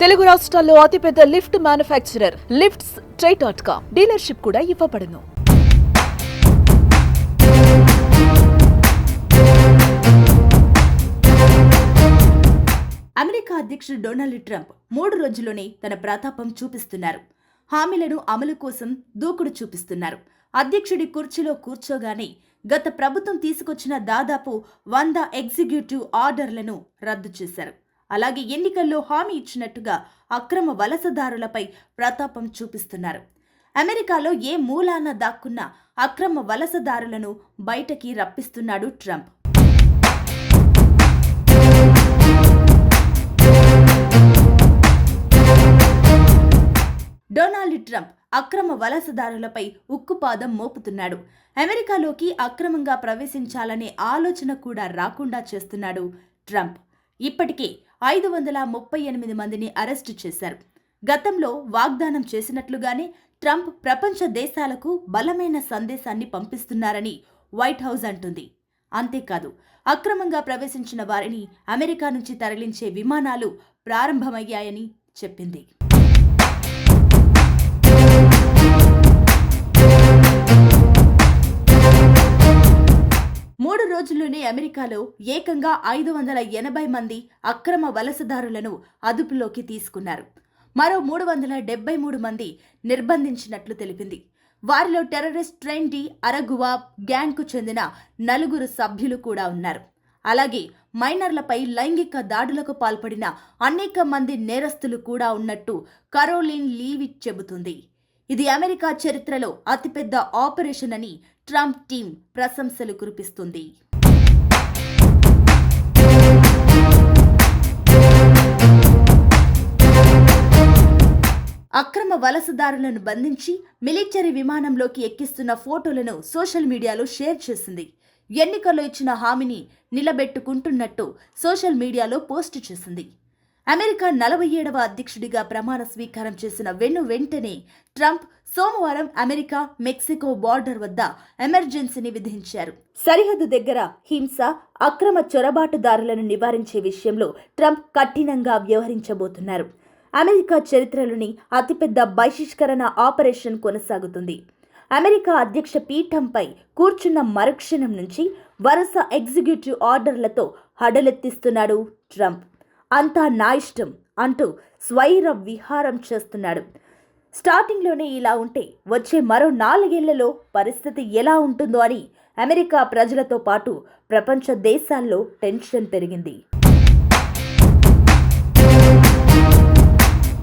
తెలుగు రాష్ట్రాల్లో అతిపెద్ద lift manufacturer lifts try dot com dealership కూడా ఇవ్వబడును. అమెరికా అధ్యక్షుడు డొనాల్డ్ ట్రంప్ మూడు రోజుల్లోనే తన ప్రతాపం చూపిస్తున్నారు. హామీలను అమలు కోసం దూకుడు చూపిస్తున్నారు. అధ్యక్షుడి కుర్చీలో కూర్చోగానే గత ప్రభుత్వం తీసుకొచ్చిన దాదాపు వంద ఎగ్జిక్యూటివ్ ఆర్డర్లను రద్దు చేశారు. అలాగే ఎన్నికల్లో హామీ ఇచ్చినట్టుగా అక్రమ వలసదారులపై ప్రతాపం చూపిస్తున్నారు. అమెరికాలో ఏ మూలాన దాక్కున్న అక్రమ వలసదారులను బయటకి రప్పిస్తున్నాడు ట్రంప్. డొనాల్డ్ ట్రంప్ అక్రమ వలసదారులపై ఉక్కుపాదం మోపుతున్నాడు. అమెరికాలోకి అక్రమంగా ప్రవేశించాలనే ఆలోచన కూడా రాకుండా చేస్తున్నాడు ట్రంప్. ఇప్పటికే ఐదు వందల ముప్పై ఎనిమిది మందిని అరెస్టు చేశారు. గతంలో వాగ్దానం చేసినట్లుగానే ట్రంప్ ప్రపంచ దేశాలకు బలమైన సందేశాన్ని పంపిస్తున్నారని వైట్ హౌస్ అంటుంది. అంతేకాదు అక్రమంగా ప్రవేశించిన వారిని అమెరికా నుంచి తరలించే విమానాలు ప్రారంభమయ్యాయని చెప్పింది. అమెరికాలో ఏకంగా ఐదు వందల ఎనభై మంది అక్రమ వలసదారులను అదుపులోకి తీసుకున్నారు. మరో మూడు వందల డెబ్బై మూడు మంది నిర్బంధించినట్లు తెలిపింది. వారిలో టెర్రరిస్ట్ ట్రైన్ డి అరగువా గ్యాంగ్కు చెందిన నలుగురు సభ్యులు కూడా ఉన్నారు. అలాగే మైనర్లపై లైంగిక దాడులకు పాల్పడిన అనేక మంది నేరస్తులు కూడా ఉన్నట్టు కరోలిన్ లీవిట్ చెబుతుంది. ఇది అమెరికా చరిత్రలో అతిపెద్ద ఆపరేషన్ అని ట్రంప్ టీం ప్రశంసలు కురిపిస్తుంది. అక్రమ వలసదారులను బంధించి మిలిటరీ విమానంలోకి ఎక్కిస్తున్న ఫోటోలను సోషల్ మీడియాలో షేర్ చేసింది. ఎన్నికల్లో ఇచ్చిన హామీని నిలబెట్టుకుంటున్నట్టు సోషల్ మీడియాలో పోస్ట్ చేసింది. అమెరికా నలభై ఏడవ అధ్యక్షుడిగా ప్రమాణ స్వీకారం చేసిన వెన్ను వెంటనే ట్రంప్ సోమవారం అమెరికా మెక్సికో బార్డర్ వద్ద ఎమర్జెన్సీని విధించారు. సరిహద్దు దగ్గర హింస అక్రమ చొరబాటుదారులను నివారించే విషయంలో ట్రంప్ కఠినంగా వ్యవహరించబోతున్నారు. అమెరికా చరిత్రలోని అతిపెద్ద బహిష్కరణ ఆపరేషన్ కొనసాగుతుంది. అమెరికా అధ్యక్ష పీఠంపై కూర్చున్న మరుక్షణం నుంచి వరుస ఎగ్జిక్యూటివ్ ఆర్డర్లతో హడలెత్తిస్తున్నాడు ట్రంప్. అంతా నా ఇష్టం అంటూ స్వైర విహారం చేస్తున్నాడు. స్టార్టింగ్లోనే ఇలా ఉంటే వచ్చే మరో నాలుగేళ్ళలో పరిస్థితి ఎలా ఉంటుందో అని అమెరికా ప్రజలతో పాటు ప్రపంచ దేశాల్లో టెన్షన్ పెరిగింది.